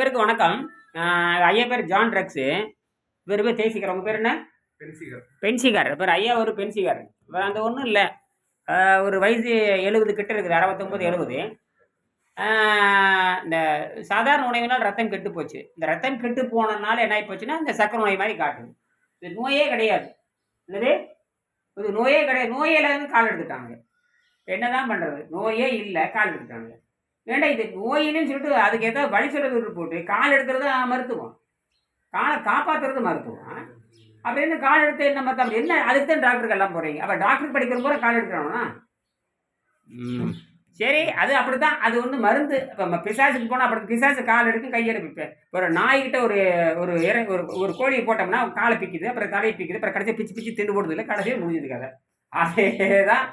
அனைவருக்கும் வணக்கம். ஐயா பேர் ஜான் ட்ரக்ஸு. இவர் பேர் தேசிகர். உங்கள் பேர் என்ன? பென்சிகர். பென்சிகார். பேர் ஐயா ஒரு பென்சிகார். இவர் அந்த ஒன்றும் இல்லை. ஒரு வயசு எழுபது கிட்ட இருக்குது. அறுபத்தொம்பது எழுபது இந்த சாதாரண உணவினால் ரத்தம் கெட்டு போச்சு. இந்த ரத்தம் கெட்டு போனதுனால என்ன ஆகி போச்சுன்னா இந்த சக்கரை நோய் மாதிரி காட்டுது. இது நோயே கிடையாது. என்னது? இது நோயே கிடையாது. நோயில இருந்து கால் எடுத்துட்டாங்க. என்னதான் பண்ணுறது நோயே இல்லை. கால் எடுத்துட்டாங்க. ஏண்டா இது நோயின்னு சொல்லிட்டு அதுக்கு ஏதோ வழி சொல்றது போட்டு கால் எடுக்கிறது மருத்துவம். காலை காப்பாற்றுறது மருத்துவம். அப்படின்னு கால் எடுத்து என்ன மருத்துவம்? என்ன அதுக்கு தான் டாக்டருக்கு எல்லாம் போகிறீங்க அப்போ டாக்டர் படிக்கிற போகிற கால் எடுக்கிறானா? சரி அது அப்படிதான் அது வந்து மருந்து. இப்போ பிசாசுக்கு போனால் அப்படி பிசாசு கால் எடுக்கும் கையெடுப்பு ஒரு நாய்கிட்ட ஒரு ஒரு இற ஒரு ஒரு கோழியை போட்டோம்னா காலை பிக்குது அப்புறம் தலையை பிக்குது அப்புறம் கடைசியாக பிச்சு பிச்சு திண்டு போடுறது இல்லை கடைசியாக முடிஞ்சது கதை. அதேதான்.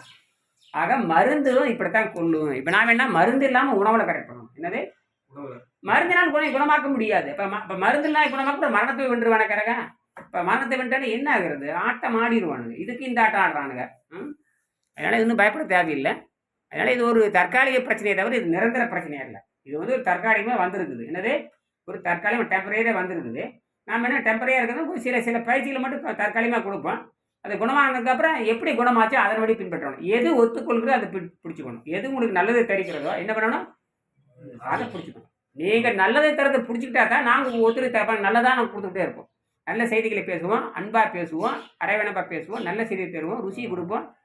ஆக மருந்தும் இப்படித்தான் கொள்ளும். இப்போ நான் வேணா மருந்து இல்லாமல் உணவில் கரெக்ட் பண்ணணும். என்னது? மருந்தினால் குணம் குணமாக்க முடியாது. இப்போ இப்போ மருந்து இல்லாமல் குணமாக்க மரணத்தை வென்றுவான கரக? இப்போ மரணத்தை வென்றாலும் என்ன ஆகுறது? ஆட்டம் ஆடிடுவானுங்க இதுக்கு இந்த ஆட்டம் ஆடுறானுங்க? அதனால இன்னும் பயப்பட தேவையில்லை. அதனால இது ஒரு தற்காலிக பிரச்சனையை தவிர இது நிரந்தர பிரச்சனையா இல்லை இது வந்து ஒரு தற்காலிகமாக வந்திருக்குது. என்னது? ஒரு தற்காலிகம் டெம்பரரியாக வந்திருக்குது. நாம் என்ன டெம்பரரியாக இருக்கிறது சில சில பயிற்சிகளை மட்டும் தற்காலிகமாக கொடுப்போம். அது குணமானதுக்கப்புறம் எப்படி குணமாச்சோ அதன்படி பின்பற்றணும். எது ஒத்துக்கொள்கிறதோ அதை பி- எது உங்களுக்கு நல்லது தெரிக்கிறதோ என்ன பண்ணணும்? அதை பிடிச்சிக்கணும். நீங்கள் நல்லதை தரத்தை பிடிச்சிக்கிட்டா தான் நாங்கள் ஒத்துழைப்பு தரப்போம். நல்லதாக நாங்கள் கொடுத்துக்கிட்டே இருப்போம். நல்ல செய்திகளை பேசுவோம் அன்பாக பேசுவோம் அரவணைப்பாக பேசுவோம் நல்ல செய்தியை தருவோம் ருசி கொடுப்போம்.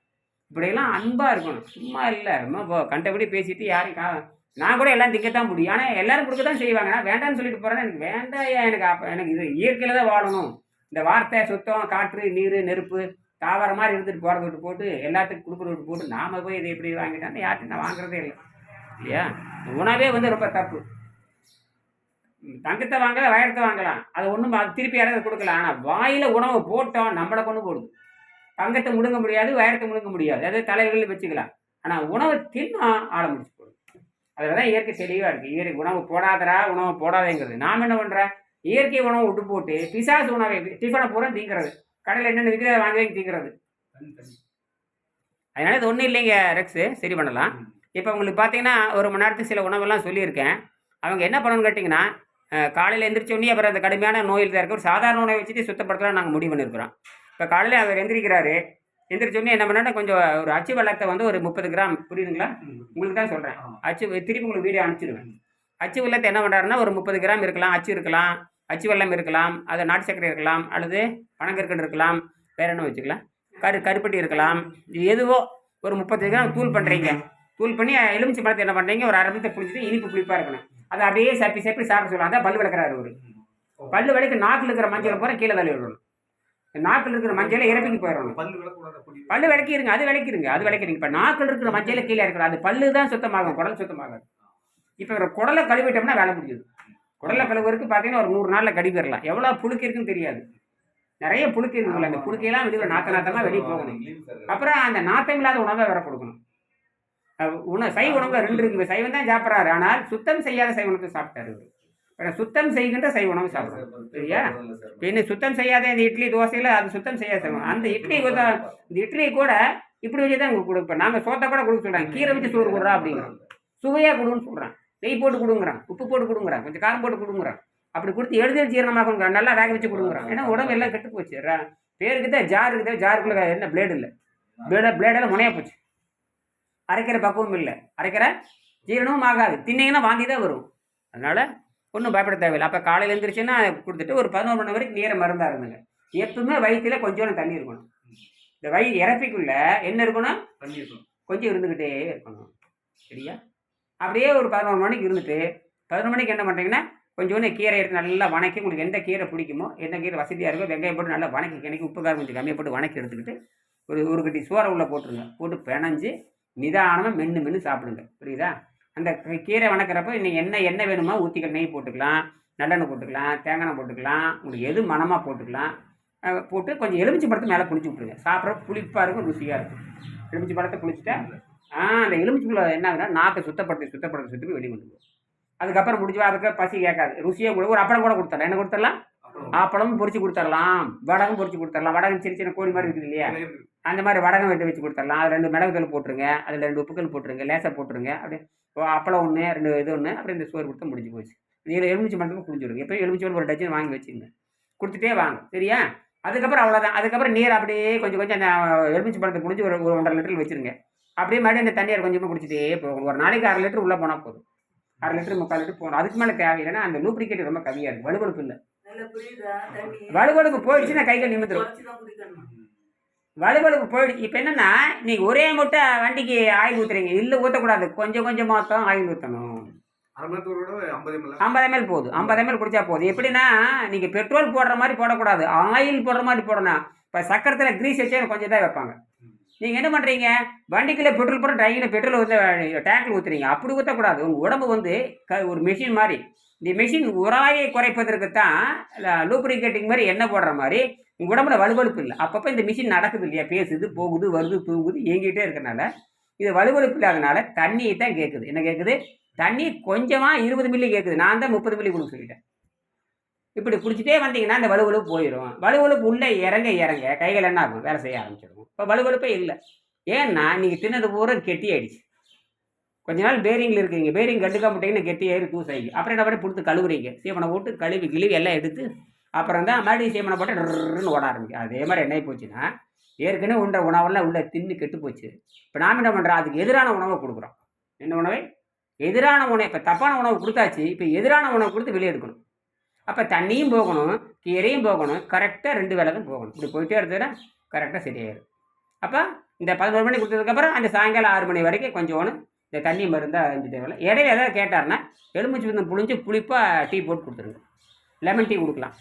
இப்படியெல்லாம் அன்பாக இருக்கணும். சும்மா இல்லை. ரொம்ப கண்டபடி பேசிட்டு யாரும் கா நான் கூட எல்லாம் திக்கத்தான் முடியும். ஆனால் எல்லாரும் கொடுக்க தான் செய்வாங்க. நான் வேண்டாம்னு சொல்லிட்டு போகிறேன்னா எனக்கு வேண்டாம் எனக்கு அப்போ எனக்கு இது இயற்கையில் தான் வாழணும். இந்த வார்த்தை சுத்தம் காற்று நீர் நெருப்பு தாவர மாதிரி இருந்துட்டு போகிறத விட்டு போட்டு எல்லாத்துக்கும் கொடுக்குற விட்டு போட்டு நாம் போய் இதை எப்படி வாங்கிட்டோம்? யார்கிட்ட நான் வாங்குறதே இல்லை. இல்லையா? உணவே வந்து ரொம்ப தப்பு. தங்கத்தை வாங்கலாம் வயரத்தை வாங்கலாம். அது ஒன்றும் திருப்பி யாராவது கொடுக்கலாம் ஆனால் வாயில் உணவு போட்டோம் நம்மளை கொண்டு போடுது. தங்கத்தை முடுங்க முடியாது வயரத்தை முடுங்க முடியாது. அதாவது தலைகளில் வச்சுக்கலாம். ஆனால் உணவை தின்னா ஆள முடிச்சு போடுது. அதில் தான் இயற்கை தெளிவாக இருக்குது இயற்கை உணவு போடாதரா உணவு போடாதேங்கிறது. நாம் என்ன பண்ணுற இயற்கை உணவு விட்டு போட்டு பிசாசு உணவை டிஃபனை பூரா திங்கிறது கடையில் என்னென்ன விற்கிறத வாங்கி திங்கிறது தனி தனி அதனால இது ஒன்றும் இல்லைங்க ரெக்ஸு. சரி பண்ணலாம். இப்போ உங்களுக்கு பார்த்தீங்கன்னா ஒரு மணி நேரத்துக்கு சில உணவெல்லாம் சொல்லியிருக்கேன். அவங்க என்ன பண்ணணும்னு கேட்டிங்கன்னா காலையில் எந்திரிச்ச உடனே அப்புறம் அந்த கடுமையான நோயில் தான் இருக்க ஒரு சாதாரண உணவை வச்சுட்டு சுத்தப்படுத்தலாம் நாங்கள் முடிவு பண்ணியிருக்கிறோம் இப்போ காலையில் அவர் எந்திரிக்கிறாரு. எந்திரிச்ச உடனே என்ன பண்ணா கொஞ்சம் ஒரு அச்சு வெள்ளத்தை வந்து ஒரு முப்பது கிராம் புரியுதுங்களா? உங்களுக்கு தான் சொல்கிறேன். அச்சு திருப்பி உங்களுக்கு வீடியோ அனுப்பிச்சிடுவேன். அச்சு வெள்ளத்தை என்ன பண்ணுறாருன்னா ஒரு முப்பது கிராம் இருக்கலாம் அச்சு இருக்கலாம். அச்சு வெள்ளம் இருக்கலாம் அது நாட்டு சர்க்கரை இருக்கலாம் அல்லது பனங்கற்கண்டு இருக்கலாம் வேற என்ன வச்சுக்கலாம்? கரு கருப்பட்டி இருக்கலாம். இது எதுவோ ஒரு முப்பது கிராம் தூள் பண்ணுறீங்க தூள் பண்ணி எலுமிச்சை பழத்தை என்ன பண்ணுறீங்க ஒரு அரை நிமிஷத்தை புளிச்சிட்டு இனிப்பு புளிப்பாக இருக்கணும். அதை அப்படியே சப்பி சப்பி சாப்பிட சொல்லலாம் அதான் பல்லு விளக்குறாரு ஒரு பல்லு விளக்கு நாக்கில் இருக்கிற மஞ்சள் பூரா கீழே தள்ளி விடணும். நாக்கில் இருக்கிற மஞ்சளை இறப்பிக்கு போயிடணும். பல்லு விளக்கிருங்க அது விளக்கிருங்க அது விளக்கிருங்க. இப்போ நாக்கில் இருக்கிற மஞ்சள் கீழே இருக்கிற அது பல்லு தான் சுத்தமாகும் குடல் சுத்தமாகும் இப்போ குடலை கழுவிட்டோம்னா வேலை முடியுது குடலை கழுவுறதுக்கு பார்த்தீங்கன்னா ஒரு நூறு நாளில் கழுவிடலாம் எவ்வளோ புழுக்கு இருக்குன்னு தெரியாது. நிறைய புழுக்கு இருக்குல்ல அந்த புழுக்கையெல்லாம் வெளியே நாத்த நாத்தமாக வெளியே போகணும். அப்புறம் அந்த நாத்தம் இல்லாத உணவை வேற கொடுக்கணும். அஹ் உண சைவ உணவு ரெண்டு இருக்குது சைவம் தான் சாப்பிட்றாரு. ஆனால் சுத்தம் செய்யாத சைவ உணவை சாப்பிட்டாரு. அப்புறம் சுத்தம் செய்கின்ற சைவ உணவு சாப்பிடுறோம் சரியா? பின்ன சுத்தம் செய்யாத இந்த இட்லி தோசையில் அது சுத்தம் செய்யாத சைவம் அந்த இட்லி கூட இந்த இட்லி கூட இப்படி வச்சு தான் கொடுப்பேன். நாங்கள் சோத்தை கூட கொடுக்க சொல்கிறாங்க கீரை வச்சு சோறு கொடுறா அப்படிங்கிறோம் சுவையாக கொடுன்னு சொல்கிறான் நெய் போட்டு கொடுங்குறான் உப்பு போட்டு கொடுங்குறான் கொஞ்சம் காரம் போட்டு கொடுங்குறான். அப்படி கொடுத்து எழுதி ஜீரணமாக்குங்கிறான் நல்லா வேக வச்சு கொடுங்குறான். ஏன்னா உடம்பு எல்லாம் கெட்டு போச்சு. பேருக்கு தான் ஜார் இருக்குது? ஜாருக்குள்ள என்ன? பிளேடு இல்லை. பிளேட பிளேடெல்லாம் முனையா போச்சு. அரைக்கிற பக்குவம் இல்லை. அரைக்கிற ஜீரணமும் ஆகாது. தின்னீங்கன்னா வாந்தி தான் வரும். அதனால் ஒன்றும் பயப்பட தேவையில்லை. அப்போ காலையில் எழுந்திரிச்சுன்னா கொடுத்துட்டு ஒரு பதினோரு மணி வரைக்கும் நீரை மருந்தாக இருந்துங்க எப்பவுமே வயிற்றுல கொஞ்சோண்டு தண்ணி இருக்கணும். இந்த வயி இறப்பிக்குள்ள என்ன இருக்கணும்? தண்ணி இருக்கணும். கொஞ்சம் இருந்துக்கிட்டே இருக்கணும். சரியா? அப்படியே ஒரு பதினோரு மணிக்கு இருந்துட்டு பதினொரு மணிக்கு என்ன பண்ணுறீங்கன்னா கொஞ்சோண்டு கீரை எடுத்து நல்லா வணக்கி உங்களுக்கு எந்த கீரை பிடிக்குமோ எந்த கீரை வசதியாக இருக்கோ வெங்காயம் போட்டு நல்லா வணக்கி கிணக்கி உப்பு காரம் கொஞ்சம் கம்மியாக போட்டு வணக்கி எடுத்துக்கிட்டு ஒரு ஒரு கட்டி சோறை உள்ளே போட்டுருங்க. போட்டு பிணைஞ்சு நிதானமாக மென்று மென்று சாப்பிடுங்க. புரியுதா? அந்த கீ- கீரை வணக்கிறப்ப நீங்கள் என்ன எண்ணெய் வேணுமோ ஊற்றிக்க நெய் போட்டுக்கலாம் நல்லெண்ணெய் போட்டுக்கலாம் தேங்காய் எண்ணெய் போட்டுக்கலாம் உங்களுக்கு எது மனமாக போட்டுக்கலாம் போட்டு கொஞ்சம் எலுமிச்சை பழத்தை மேலே புளிச்சு விட்ருங்க சாப்பிட்ற புளிப்பாக இருக்கும் ருசியாக இருக்கும். எலுமிச்சை பழத்தை புளிச்சிட்டா ஆ அந்த எலுமிச்சைக்குள்ள என்ன ஆகுதுன்னா நாக்கை சுத்தப்படுத்தி சுத்தப்படுத்தி சுத்தப்பி வெளியே கொண்டு போகும். அதுக்கப்புறம் முடிஞ்சா அதுக்கு பசி கேட்காது. ருசியாக கூட ஒரு அப்பளம் கூட கொடுத்துடலாம். என்ன கொடுத்துடலாம்? அப்பளமும் பொரிச்சு கொடுத்துடலாம். வடகம் பொரிச்சு கொடுத்துடலாம். வடகம் சின்ன சின்ன கோழி மாதிரி இருக்குது இல்லையா. அந்த மாதிரி வடகம் வெட்டி வச்சு கொடுத்துடலாம். அது ரெண்டு மிளகுத்தூள் போட்டுருங்க. அதில் ரெண்டு உப்புக்கள் போட்டுருங்க. லேசாக போட்டுருங்க. அப்படியே ஓ, அப்பளம் ஒன்று ரெண்டு இது ஒன்று அப்புறம் இந்த சோறு கொடுத்தா முடிஞ்சு போச்சு. இதில் எலுமிச்சி மரத்துக்கு குடிச்சிடுங்க எப்போ எலுமிச்சி ஒரு டஜன் வாங்கி வச்சுங்க கொடுத்துட்டே வாங்க. சரியா? அதுக்கப்புறம் அவ்வளோதான் அதுக்கப்புறம் நீர் அப்படியே கொஞ்சம் கொஞ்சம் அந்த எலுமிச்சி பழத்தை குடிச்சு ஒரு ஒரு ஒன்றரை லிட்டர் வச்சுருங்க. அப்படியே மறுபடியும் அந்த தண்ணியை கொஞ்சமாக குடிச்சிட்டே போகணும் ஒரு நாளைக்கு அரை லிட்டர் உள்ளே போனால் போதும். அரை லிட்டர் முக்கால் லிட்டர் போகணும். அதுக்கு மேலே தேவையில்லைன்னா அந்த லூப்ரிகேட் ரொம்ப கம்மியாக இருக்குது வலுவழுப்பு இல்லை. நல்லா புரியுதா? தண்ணி வலுவழுப்பு போயிடுச்சுன்னா கைகள் குடிக்கணும்? வலுவழுப்பு போயிடுச்சு இப்போ என்னன்னா நீங்கள் ஒரே மூட்டை வண்டிக்கு ஆயில் ஊற்றுறீங்க இல்லை ஊற்றக்கூடாது கொஞ்சம் கொஞ்சமாக தான் ஆயில் ஊற்றணும் ஐம்பது எம்எல் போகுது ஐம்பது எம்எல் குடிச்சா போதும். எப்படின்னா நீங்கள் பெட்ரோல் போடுற மாதிரி போடக்கூடாது. ஆயில் போடுற மாதிரி போடணும். இப்போ சக்கரத்தில் க்ரீஸ் வச்சே கொஞ்சம் தான் வைப்பாங்க. நீங்கள் என்ன பண்ணுறீங்க வண்டிக்குள்ளே பெட்ரோல் போட ட்ரைங்கில் பெட்ரோல் ஊற்ற டேங்கில் ஊற்றுறீங்க அப்படி ஊற்றக்கூடாது உங்கள் உடம்பு வந்து க ஒரு மிஷின் மாதிரி. இந்த மிஷின் உராயை குறைப்பதற்கு தான் லூப்ரிகேட்டிங் மாதிரி எண்ணெய் போடுற மாதிரி உங்கள் உடம்புல வலுவழுப்பு இல்லை. அப்பப்போ இந்த மிஷின் நடக்குது இல்லையா? பேசுது போகுது வருது தூங்குது இயங்கிட்டே இருக்கிறனால இது வலுவழுப்பு இல்லாதனால தண்ணியை தான் கேட்குது என்ன கேட்குது தண்ணி கொஞ்சமாக இருபது மில்லி கேட்குது நான் தான் முப்பது மில்லி கொடுக்க சொல்லிட்டேன். இப்படி பிடிச்சிட்டே வந்தீங்கன்னா அந்த வலுவலுப்பு போயிடும் வலுவலுப்பு உள்ளே இறங்க இறங்க கைகள் என்ன ஆகும்? வேலை செய்ய ஆரம்பிச்சிடும். இப்போ வலுவழுப்பே இல்லை. ஏன்னா நீங்கள் தின்னது பூரா கெட்டி ஆயிடுச்சு. கொஞ்ச நாள் பேரிங்கில் இருக்கீங்க. பேரிங் கண்டுக்காம விட்டீங்கன்னா கெட்டி ஆயிரு தூஸ் அப்புறம் என்ன பண்ணி கொடுத்து கழுவுறீங்க? சீமனை போட்டு கழுவி கிழுவி எல்லாம் எடுத்து அப்புறம் தான் மறுபடியும் சீமனை போட்டு டர்ன்னு ஓட ஆரம்பிக்கும். அதே மாதிரி என்ன போச்சுன்னா ஏற்கனவே உண்ட உணவெல்லாம் உள்ளே தின்னு கெட்டு போச்சு. இப்போ நாம் என்ன பண்ணுறோம் அதுக்கு எதிரான உணவை கொடுக்குறோம். என்ன உணவை? எதிரான உணவு. இப்போ தப்பான உணவு கொடுத்தாச்சு. இப்போ எதிரான உணவு கொடுத்து வெளியே எடுக்கணும். அப்போ தண்ணியும் போகணும் கீரையும் போகணும் கரெக்டாக ரெண்டு வேலை தான் போகணும். இப்படி போயிட்டே இருந்ததுன்னா கரெக்டாக சரியாயிடும் அப்போ இந்த பதினோரு மணி கொடுத்ததுக்கப்புறம் அந்த சாயங்காலம் ஆறு மணி வரைக்கும் கொஞ்சோன்னு இந்த தண்ணி மருந்தாக அஞ்சு தேவையில்ல. இடையில ஏதாவது கேட்டாருன்னா எலுமிச்சி விந்தம் புளிஞ்சு புளிப்பாக டீ போட்டு கொடுத்துருங்க. லெமன் டீ கொடுக்கலாம்.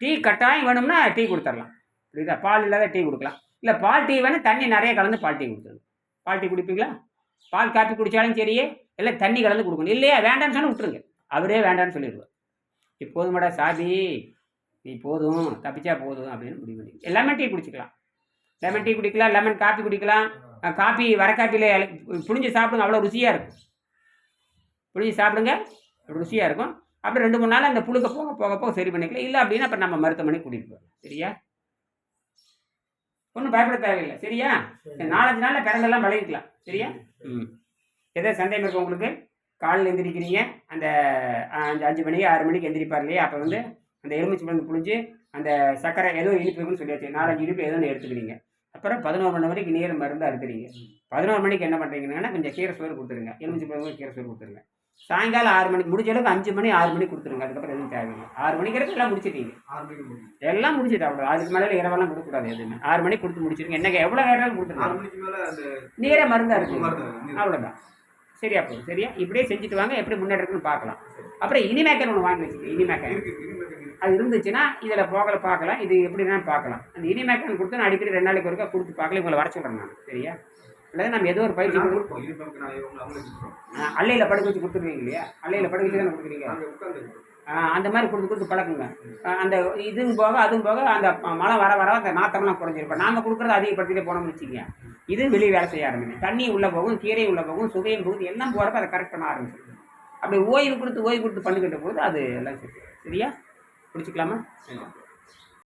டீ கட்டாயம் வேணும்னா டீ கொடுத்துடலாம் புரியுதா? பால் இல்லாத டீ கொடுக்கலாம். இல்லை பால் டீ வேணும் தண்ணி நிறைய கலந்து பால் டீ கொடுத்துருங்க. பால் டீ குடிப்பீங்களா? பால் காப்பி குடித்தாலும் சரியே இல்லை தண்ணி கலந்து கொடுக்கணும். இல்லையா? வேண்டாம்னு சொன்னால் விட்டுருங்க. அவரே வேண்டாம்னு சொல்லிடுவார். நீ போதுமாடா சாதி நீ போதும் தப்பிச்சா போதும் அப்படின்னு முடிவு பண்ணி. லெமன் டீ குடிச்சிக்கலாம். லெமன் டீ குடிக்கலாம் லெமன் காப்பி குடிக்கலாம். காப்பி வர காப்பியில் புளிஞ்சு சாப்பிடுங்க அவ்வளோ ருசியாக இருக்கும். புளிஞ்சு சாப்பிடுங்க ருசியாக இருக்கும். அப்புறம் ரெண்டு மூணு நாள் அந்த புழுக்க போக போக போக சரி பண்ணிக்கலாம். இல்லை அப்படின்னா அப்புறம் நம்ம மருத்துவமனைக்கு கூட்டிகிட்டு போகலாம் சரியா? ஒன்றும் பயப்பட தேவையில்லை. சரியா? நாலஞ்சு நாளில் பிறந்தெல்லாம் பழகிக்கலாம். சரியா? ம். எதோ சந்தேகம் இருக்கு உங்களுக்கு? காலையில் எந்திரிக்கிறீங்க. அந்த அஞ்சு அஞ்சு மணிக்கு ஆறு மணிக்கு எந்திரிப்பார் இல்லையா? அப்போ வந்து அந்த எலுமிச்சி மருந்து புழிஞ்சு அந்த சர்க்கரை ஏதோ இனிப்பு இருக்குன்னு சொல்லியாச்சு. நாலஞ்சு இனிப்பு ஏதோ ஒன்று எடுத்துக்கிறீங்க அப்புறம் பதினோரு மணி வரைக்கும் நீர் மருந்து அறுக்குறீங்க பதினோரு மணிக்கு என்ன பண்ணுறீங்கன்னா கொஞ்சம் கீரை சோறு கொடுத்துருங்க. எலுமிச்சி பழம் கீரை சோறு கொடுத்துருங்க. சாயங்காலம் ஆறு மணிக்கு முடிஞ்ச அளவுக்கு அஞ்சு மணி ஆறு மணிக்கு கொடுத்துருங்க. அதுக்கப்புறம் எதுவும் தேவையில்லை. ஆறு மணிக்கு வரைக்கும் எல்லாம் முடிச்சிட்டீங்க. ஆறு மணிக்கு முடியும் எல்லாம் முடிச்சிட்டு அவ்வளோ அதுக்கு மேலே இரவெல்லாம் கொடுக்கக்கூடாது எதுவுமே. ஆறு மணிக்கு கொடுத்து முடிச்சிருங்க. என்ன எவ்வளோ நேரம் கொடுத்துருங்க. நீரே மருந்தா இருக்கு. அவ்வளோதான் சரியா போதும் சரியா? இப்படியே செஞ்சுட்டு வாங்க எப்படி முன்னேற்றம்னு பார்க்கலாம். அப்புறம் இனிமேக்கன் ஒன்று வாங்கி வச்சுக்கோங்க இனிமேக்கன். அது இருந்துச்சுன்னா இதில் போகல பார்க்கலாம். இது எப்படின்னா பார்க்கலாம். அந்த இனிமேக்கன் கொடுத்து நான் அடிக்கடி ரெண்டு நாளைக்கு ஒருக்கா கொடுத்து பார்க்கல உங்களை வர சொல்கிறேன் நான் சரியா? அல்லது நம்ம ஏதோ ஒரு பயிற்சி அல்லையில் படுக்க வச்சு கொடுத்துருவீங்க இல்லையா? அல்லையில் படுக்க வச்சு தானே கொடுக்குறீங்க? அந்த மாதிரி கொடுத்து கொடுத்து பழக்குங்க. அந்த இதுவும் போக அதுவும் போக அந்த மழை வர வர அந்த நாத்தம்லாம் குறைஞ்சிருப்போம் நாங்கள் கொடுக்குறத அதிகப்படுத்திட்டே போனோம்னு வச்சுக்கோங்க. இது வெளியே வேலை செய்ய ஆரம்பிக்கும். தண்ணி உள்ளே போகும் கீரை உள்ளே போகும் சுவையும் போகுது எல்லாம் போகிறப்ப அதை கரெக்ட் பண்ண ஆரம்பிச்சிருக்கு அப்படி ஓய்வு கொடுத்து ஓய்வு கொடுத்து பண்ணிக்கிட்ட போது அது எல்லாம் சரி சரியா? பிடிச்சிக்கலாமா